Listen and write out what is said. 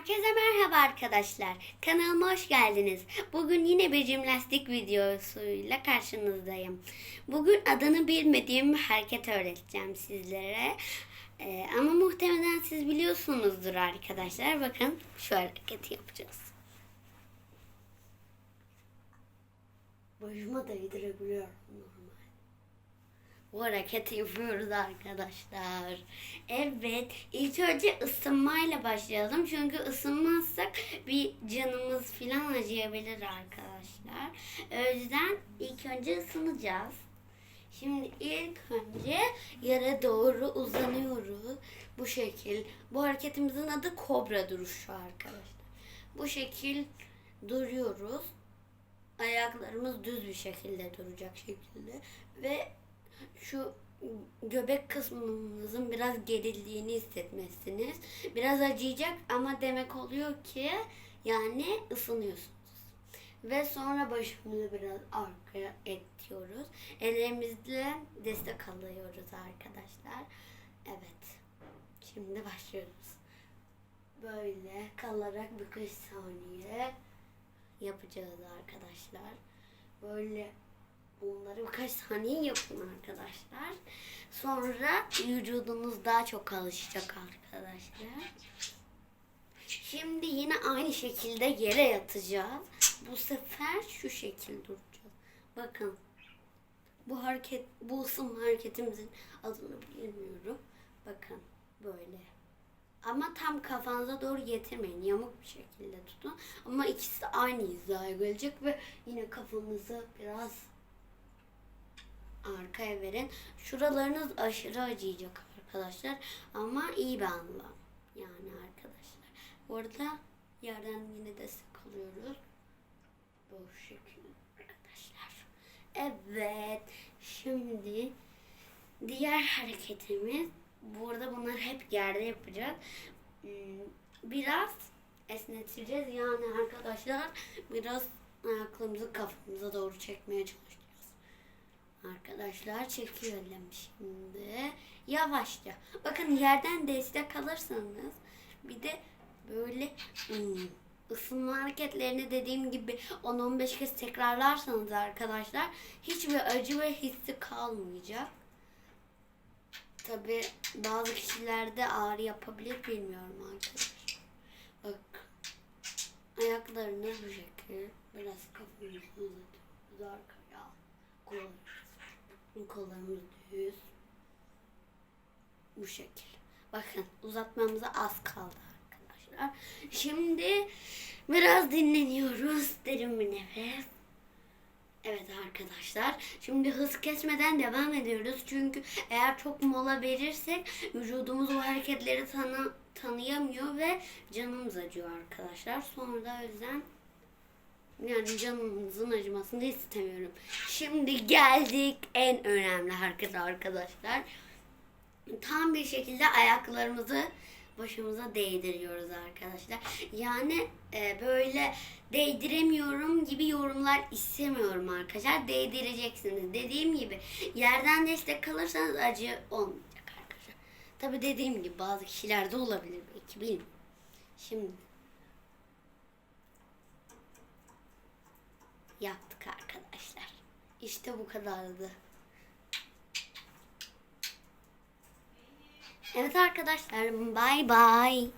Herkese merhaba arkadaşlar. Kanalıma hoş geldiniz. Bugün yine bir jimnastik videosuyla karşınızdayım. Bugün adını bilmediğim bir hareket öğreteceğim sizlere. Ee, ama muhtemelen siz biliyorsunuzdur arkadaşlar. Bakın şu hareketi yapacağız. Başıma değdirebiliyorum normal. Bu hareketi yapıyoruz arkadaşlar. Evet, ilk önce ısınmayla başlayalım. Çünkü ısınmazsak bir canımız falan acıyabilir arkadaşlar. O yüzden ilk önce ısınacağız. Şimdi ilk önce yere doğru uzanıyoruz. Bu şekil. Bu hareketimizin adı kobra duruşu arkadaşlar. Bu şekil duruyoruz. Ayaklarımız düz bir şekilde duracak şekilde ve şu göbek kısmımızın biraz gerildiğini hissetmesiniz. Biraz acıyacak ama demek oluyor ki yani ısınıyorsunuz. Ve sonra başımızı biraz arkaya etiyoruz. Ellerimizle destek alıyoruz arkadaşlar. Evet. Şimdi başlıyoruz. Böyle kalarak birkaç saniye yapacağız arkadaşlar. Böyle bunları birkaç saniye yapın arkadaşlar. Sonra vücudunuz daha çok alışacak arkadaşlar. Şimdi yine aynı şekilde yere yatacağız. Bu sefer şu şekil duracağız. Bakın. Bu hareket, bu ısınma hareketimizin adını bilmiyorum. Bakın böyle. Ama tam kafanıza doğru getirmeyin. Yamuk bir şekilde tutun. Ama ikisi aynı hizaya gelecek ve yine kafanızı biraz arkaya verin. Şuralarınız aşırı acıyacak arkadaşlar. Ama iyi bir anlam. Yani arkadaşlar. Bu arada yerden yine destek alıyoruz. Bu şekilde arkadaşlar. Evet. Şimdi diğer hareketimiz burada bunlar hep yerde yapacağız. Hmm, Biraz esneteceğiz. Yani arkadaşlar biraz ayaklarımızı kafamıza doğru çekmeye çalışacağız. Arkadaşlar çekiyorum şimdi. Yavaşça. Bakın yerden destek alırsanız bir de böyle hmm, ısınma hareketlerini dediğim gibi 10-15 kez tekrarlarsanız arkadaşlar hiçbir acı ve hissi kalmayacak. Tabi bazı kişilerde ağrı yapabilir bilmiyorum arkadaşlar. Bak ayaklarınız bu şekil. Biraz kafanızı uzatıyoruz arkaya. Kollarımız, kollarımız düz. Bu şekil. Bakın uzatmamıza az kaldı arkadaşlar. Şimdi biraz dinleniyoruz. Derin bir nefes. Evet arkadaşlar. Şimdi hız kesmeden devam ediyoruz. Çünkü eğer çok mola verirsek vücudumuz o hareketleri tanı tanıyamıyor ve canımız acıyor arkadaşlar. Sonra da o yüzden yani canımızın acımasını istemiyorum. Şimdi geldik en önemli hareket arkadaşlar. Tam bir şekilde ayaklarımızı başımıza değdiriyoruz arkadaşlar. Yani e, böyle değdiremiyorum gibi yorumlar istemiyorum arkadaşlar. Değdireceksiniz. Dediğim gibi yerden destek kalırsanız acı olmayacak arkadaşlar. Tabi dediğim gibi bazı kişilerde olabilir belki bilmiyorum. Şimdi yaptık arkadaşlar. İşte bu kadardı. Evet arkadaşlar bay bay.